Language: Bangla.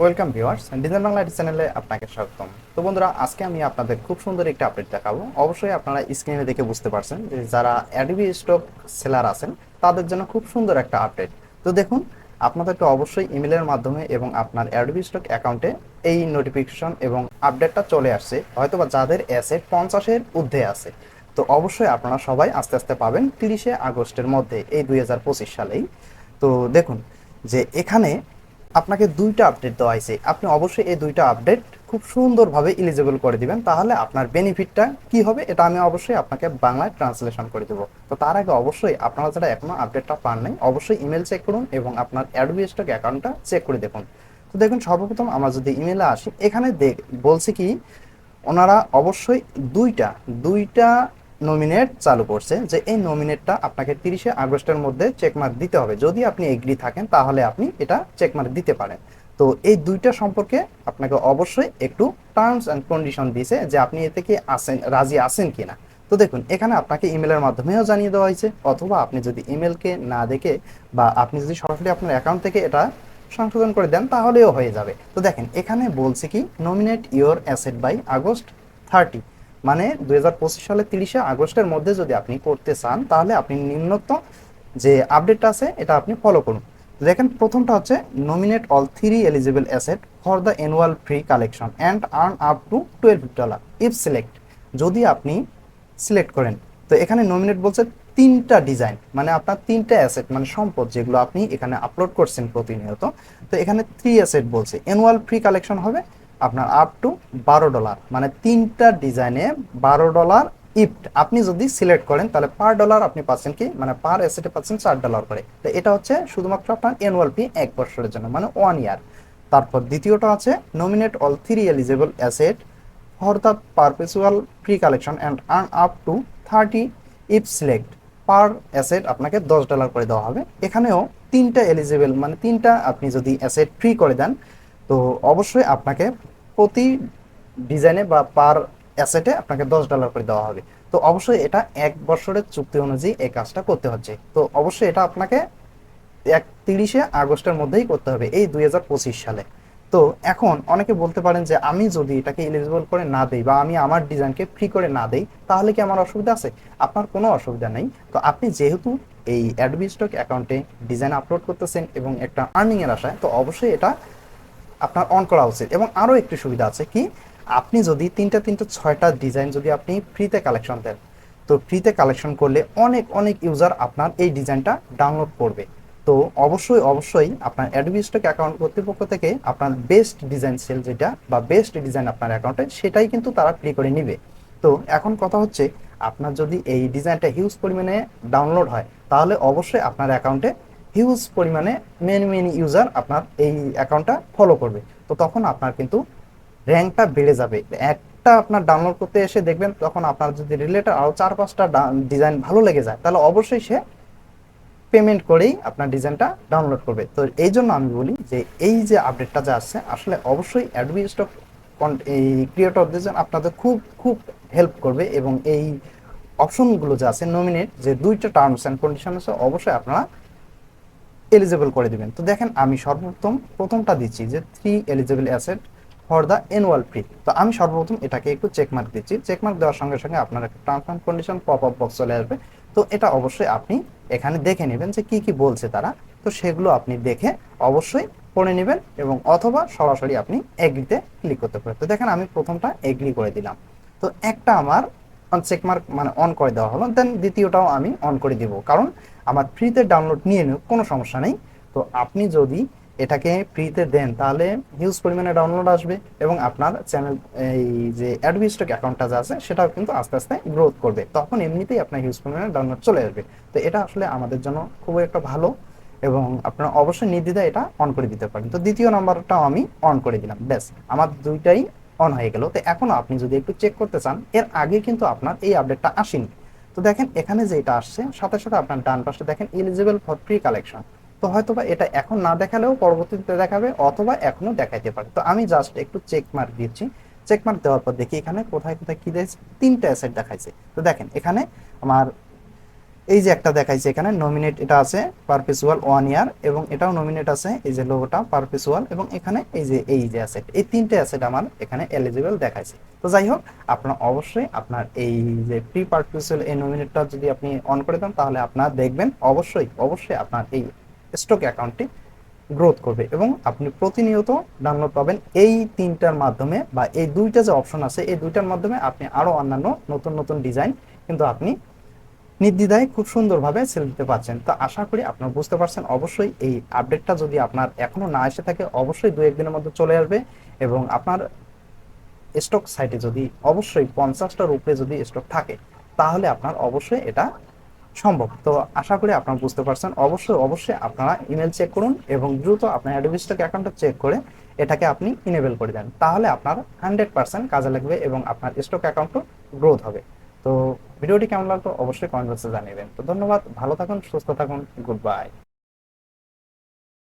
ওয়েলকাম ভিউয়ার্স ডিজাইন বাংলা চ্যানেলে আপনাকে স্বাগতম। তো বন্ধুরা, আজকে আমি আপনাদের খুব সুন্দর একটা আপডেট দেখাবো। অবশ্যই আপনারা স্ক্রিনে দেখে বুঝতে পারছেন যে যারা অ্যাডবি স্টক সেলার আছেন, তাদের জন্য খুব সুন্দর একটা আপডেট তো দেখুন, আপনাদেরকে অবশ্যই ইমেলের মাধ্যমে এবং আপনার অ্যাডবি স্টক অ্যাকাউন্টে এই নোটিফিকেশন এবং আপডেটটা চলে আসছে। হয়তোবা যাদের অ্যাসেট পঞ্চাশের ঊর্ধ্বে আছে। তো অবশ্যই আপনারা সবাই আস্তে আস্তে পাবেন তিরিশে আগস্টের মধ্যে, এই দুই হাজার পঁচিশ সালেই। তো দেখুন, যে এখানে আপনাকে দুইটা আপডেট দেওয়া হয়েছে। আপনি অবশ্যই এই দুইটা আপডেট খুব সুন্দরভাবে ইলিজিবল করে দিবেন। তাহলে আপনার বেনিফিটটা কি হবে এটা আমি অবশ্যই আপনাকে বাংলায় ট্রান্সলেশন করে দেবো। তো তার আগে অবশ্যই আপনারা যারা এখনও আপডেটটা পান নাই, অবশ্যই ইমেল চেক করুন এবং আপনার অ্যাডবি স্টক অ্যাকাউন্টটা চেক করে দেখুন। তো দেখুন, সর্বপ্রথম আমরা যদি ইমেলে আসি, এখানে দেখ, বলছে কি, ওনারা অবশ্যই দুইটা দুইটা নমিনেট চালু করছে যে এই নমিনেটটা আপনাকে তিরিশে আগস্টের মধ্যে চেকমার্ক দিতে হবে। যদি আপনি এগ্রি থাকেন, তাহলে আপনি এটা চেকমার্ক দিতে পারেন। তো এই দুইটা সম্পর্কে আপনাকে অবশ্যই একটু টার্মস অ্যান্ড কন্ডিশন দিয়েছে যে আপনি এতে কি আসেন রাজি আছেন কিনা। তো দেখুন, এখানে আপনাকে ইমেলের মাধ্যমেও জানিয়ে দেওয়া হয়েছে, অথবা আপনি যদি ইমেলকে না দেখে বা আপনি যদি সরাসরি আপনার অ্যাকাউন্ট থেকে এটা সংশোধন করে দেন, তাহলেও হয়ে যাবে। তো দেখেন, এখানে বলছে কি nominate your asset by August thirty মানে দুই সালের তিরিশে আগস্টের মধ্যে যদি আপনি করতে চান, তাহলে আপনি নিম্নতম যে আপডেটটা আছে, এটা আপনি ফলো করুন। দেখেন, প্রথমটা হচ্ছে nominate all three eligible asset for the annual free collection and earn up to twelve dollar if select যদি আপনি সিলেক্ট করেন, তো এখানে নমিনেট বলছে তিনটা ডিজাইন মানে আপনার তিনটা অ্যাসেট মানে সম্পদ যেগুলো আপনি এখানে আপলোড করছেন প্রতিনিয়ত। তো এখানে থ্রি অ্যাসেট বলছে অ্যানুয়াল ফ্রি কালেকশন হবে আপনার আপ টু বারো ডলার মানে তিনটা ডিজাইনে বারো ডলার ইফট আপনি যদি সিলেক্ট করেন, তাহলে পার ডলার আপনি পাচ্ছেন কি? মানে পার অ্যাসেটে পাচ্ছেন চার ডলার করে। তো এটা হচ্ছে শুধুমাত্র আপনার অ্যানুয়াল ফি এক বছরের জন্য মানে ওয়ান ইয়ার তারপর দ্বিতীয়টা আছে nominate all three eligible asset for the perpetual free collection and earn up to thirty if select per asset আপনাকে দশ ডলার করে দেওয়া হবে। এখানেও তিনটা এলিজেবল মানে তিনটা আপনি যদি অ্যাসেট ফ্রি করে দেন তো অবশ্যই আপনাকে প্রতি ডিজাইনে বা পার অ্যাসেটে আপনাকে দশ ডলার করে দেওয়া হবে। তো অবশ্যই এটা এক বছরের চুক্তি অনুযায়ী এই কাজটা করতে হচ্ছে। তো অবশ্যই এটা আপনাকে এক তিরিশে আগস্টের মধ্যেই করতে হবে, এই দুই হাজার পঁচিশ সালে। তো এখন অনেকে বলতে পারেন যে আমি যদি এটাকে এলিজিবল করে না দেই বা আমি আমার ডিজাইনকে ফ্রি করে না দেই, তাহলে কি আমার অসুবিধা আছে? আপনার কোনো অসুবিধা নেই। তো আপনি যেহেতু এই অ্যাডবি স্টক অ্যাকাউন্টে ডিজাইন আপলোড করতেছেন এবং একটা আর্নিংয়ের আশায়, তো অবশ্যই এটা আপনার অন করা উচিত। এবং আরও একটি সুবিধা আছে কি, আপনি যদি তিনটা তিনটা ছয়টা ডিজাইন যদি আপনি ফ্রিতে কালেকশন দেন, তো ফ্রিতে কালেকশন করলে অনেক অনেক ইউজার আপনার এই ডিজাইনটা ডাউনলোড করবে। তো অবশ্যই অবশ্যই আপনার অ্যাডবি স্টক অ্যাকাউন্ট কর্তৃপক্ষ থেকে আপনার বেস্ট ডিজাইন সেল যেটা বা বেস্ট ডিজাইন আপনার অ্যাকাউন্টে সেটাই কিন্তু তারা ফ্রি করে নিবে। তো এখন কথা হচ্ছে, আপনার যদি এই ডিজাইনটা হিউজ পরিমাণে ডাউনলোড হয়, তাহলে অবশ্যই আপনার অ্যাকাউন্টে হিউজ পরিমাণে মেনি মেনি ইউজার আপনার এই অ্যাকাউন্টটা ফলো করবে। তো তখন আপনার কিন্তু র্যাঙ্কটা বেড়ে যাবে। একটা আপনার ডাউনলোড করতে এসে দেখবেন, তখন আপনার যদি রিলেটেড আরও চার, পাঁচটা ডিজাইন ভালো লেগে যায়, তাহলে অবশ্যই সে পেমেন্ট করেই আপনার ডিজাইনটা ডাউনলোড করবে। তো এই জন্য আমি বলি যে, এই যে আপডেটটা যে আসছে, আসলে অবশ্যই অ্যাডবি এই ক্রিয়েটরদের জন্য আপনাদের খুব খুব হেল্প করবে এবং এই অপশনগুলো যে আছে নমিনেট যে দুইটা টার্মস অ্যান্ড কন্ডিশন আছে, অবশ্যই আপনারা এলিজিবল করে দিবেন। তো দেখেন, আমি সর্বপ্রথম প্রথমটা দিচ্ছি যে three eligible asset for the annual free তো আমি সর্বপ্রথম এটাকে একটু চেকমার্ক দিচ্ছি। চেকমার্ক দেওয়ার সঙ্গে সঙ্গে আপনার একটা terms and condition pop up box চলে আসবে। তো এটা অবশ্যই আপনি এখানে দেখে নেবেন যে কি কি বলছে তারা। তো সেগুলো আপনি দেখে অবশ্যই পড়ে নেবেন এবং অথবা সরাসরি আপনি এগ্রিতে ক্লিক করতে পারেন। তো দেখেন, আমি প্রথমটা এগ্রি করে দিলাম। তো একটা আমার চেকমার্ক মানে অন করে দেওয়া হলো দেন দ্বিতীয়টাও আমি অন করে দিব। কারণ আমার ফ্রিতে ডাউনলোড নিয়ে নিও, কোনো সমস্যা নেই। তো আপনি যদি এটাকে ফ্রিতে দেন, তাহলে হিউজ পরিমাণে ডাউনলোড আসবে এবং আপনার চ্যানেল এই যে অ্যাডভিস্টক অ্যাকাউন্টটা যা আছে, সেটাও কিন্তু আস্তে আস্তে গ্রোথ করবে। তখন এমনিতেই আপনার হিউজ পরিমাণে ডাউনলোড চলে আসবে। তো এটা আসলে আমাদের জন্য খুবই একটা ভালো এবং আপনারা অবশ্যই নির্দ্বিধায় এটা অন করে দিতে পারেন। তো দ্বিতীয় নাম্বারটাও আমি অন করে দিলাম। ব্যাস, আমার দুইটাই অন হয়ে গেল। তো এখনও আপনি যদি একটু চেক করতে চান, এর আগে কিন্তু আপনার এই আপডেটটা আসেনি। তো দেখেন, এখানে যেটা আসছে সাথে সাথে আপনার ডান পাশে দেখেন এলিজিবল ফর প্রি কালেকশন তো হয়তোবা এটা এখন না দেখালেও পরবর্তীতে দেখাবে অথবা এখনও দেখাইতে পারে। তো আমি জাস্ট একটু চেক মার্ক দিচ্ছি। চেক মার্ক দেওয়ার পর দেখি এখানে কোথায় কোথায় কি দিয়েছে তিনটা অ্যাসেট দেখাইছে। তো দেখেন, এখানে আমার এই যে একটা দেখাইছে এখানে নমিনেট এটা আছে পারপেচুয়াল ওয়ান ইয়ার এবং এটাও নমিনেট আছে, এই যে লোগোটা পারপেচুয়াল এবং এখানে এই যে এই যে অ্যাসেট এই তিনটে অ্যাসেট আমার এখানে এলিজিবল দেখাইছে। তো যাই হোক, আপনার অবশ্যই আপনার এই যে প্রি পারপেচুয়াল এই নমিনেটটা যদি আপনি অন করে দেন, তাহলে আপনার দেখবেন অবশ্যই অবশ্যই আপনার এই স্টক অ্যাকাউন্টটি গ্রোথ করবে এবং আপনি প্রতিনিয়ত ডাউনলোড পাবেন এই তিনটার মাধ্যমে বা এই দুইটা যে অপশন আছে, এই দুইটার মাধ্যমে আপনি আরও অন্যান্য নতুন নতুন ডিজাইন কিন্তু আপনি নির্দ্বিধায় খুব সুন্দরভাবে সেল দিতে পারছেন। তো আশা করি আপনারা বুঝতে পারছেন। অবশ্যই এই আপডেটটা যদি আপনার এখনও না এসে থাকে, অবশ্যই দু একদিনের মধ্যে চলে আসবে এবং আপনার স্টক সাইটে যদি অবশ্যই পঞ্চাশটার উপরে যদি স্টক থাকে, তাহলে আপনার অবশ্যই এটা সম্ভব। তো আশা করি আপনারা বুঝতে পারছেন। অবশ্যই অবশ্যই আপনারা ইমেল চেক করুন এবং দ্রুত আপনার অ্যাডোবি স্টক অ্যাকাউন্টটা চেক করে এটাকে আপনি ইনেবল করে দেন। তাহলে আপনার হান্ড্রেড পার্সেন্ট কাজে লাগবে এবং আপনার স্টক অ্যাকাউন্টও গ্রোথ হবে। তো ভিডিওটি কেমন লাগল অবশ্যই কমেন্ট বক্সে জানিয়ে দেন তো ধন্যবাদ, ভালো থাকুন, সুস্থ থাকুন গুড বাই